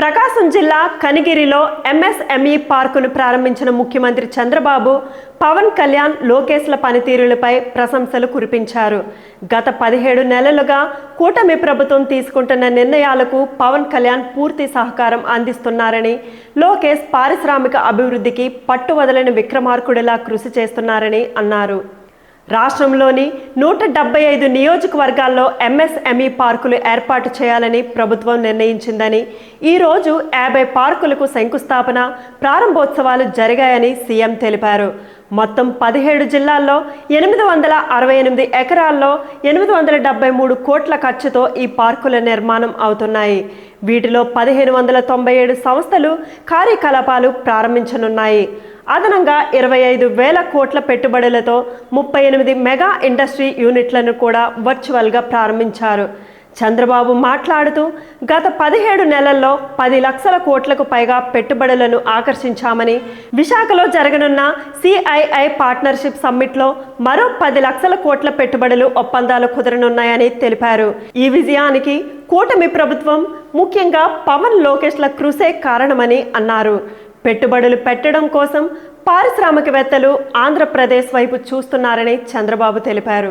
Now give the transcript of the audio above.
ప్రకాశం జిల్లా కనిగిరిలో ఎంఎస్ఎంఈ పార్కును ప్రారంభించిన ముఖ్యమంత్రి చంద్రబాబు పవన్ కళ్యాణ్ లోకేష్ల పనితీరులపై ప్రశంసలు కురిపించారు. గత పదిహేడు నెలలుగా కూటమి ప్రభుత్వం తీసుకుంటున్న నిర్ణయాలకు పవన్ కళ్యాణ్ పూర్తి సహకారం అందిస్తున్నారని లోకేష్ పారిశ్రామిక అభివృద్ధికి పట్టువదలని విక్రమార్కుడిలా కృషి చేస్తున్నారని అన్నారు. రాష్ట్రంలోని నూట డెబ్బై ఐదు నియోజకవర్గాల్లో ఎంఎస్ఎంఈ పార్కులు ఏర్పాటు చేయాలని ప్రభుత్వం నిర్ణయించిందని ఈరోజు యాభై పార్కులకు శంకుస్థాపన ప్రారంభోత్సవాలు జరిగాయని సీఎం తెలిపారు. మొత్తం పదిహేడు జిల్లాల్లో ఎనిమిది వందల అరవై ఎనిమిది ఎకరాల్లో ఎనిమిది వందల డెబ్బై మూడు కోట్ల ఖర్చుతో ఈ పార్కుల నిర్మాణం అవుతున్నాయి. వీటిలో పదిహేను వందల తొంభై ఏడు సంస్థలు కార్యకలాపాలు ప్రారంభించనున్నాయి. అదనంగా ఇరవై ఐదు వేల కోట్ల పెట్టుబడులతో ముప్పై ఎనిమిది మెగా ఇండస్ట్రీ యూనిట్లను కూడా వర్చువల్గా ప్రారంభించారు. చంద్రబాబు మాట్లాడుతూ గత పదిహేడు నెలల్లో పది లక్షల కోట్లకు పైగా పెట్టుబడులను ఆకర్షించామని విశాఖలో జరగనున్న సిఐఐ పార్ట్నర్షిప్ సమ్మిట్లో మరో పది లక్షల కోట్ల పెట్టుబడులు ఒప్పందాలు కుదరనున్నాయని తెలిపారు. ఈ విజయానికి కూటమి ప్రభుత్వం ముఖ్యంగా పవన్ లోకేష్ల కృషే కారణమని అన్నారు. పెట్టుబడులు పెట్టడం కోసం పారిశ్రామికవేత్తలు ఆంధ్రప్రదేశ్ వైపు చూస్తున్నారని చంద్రబాబు తెలిపారు.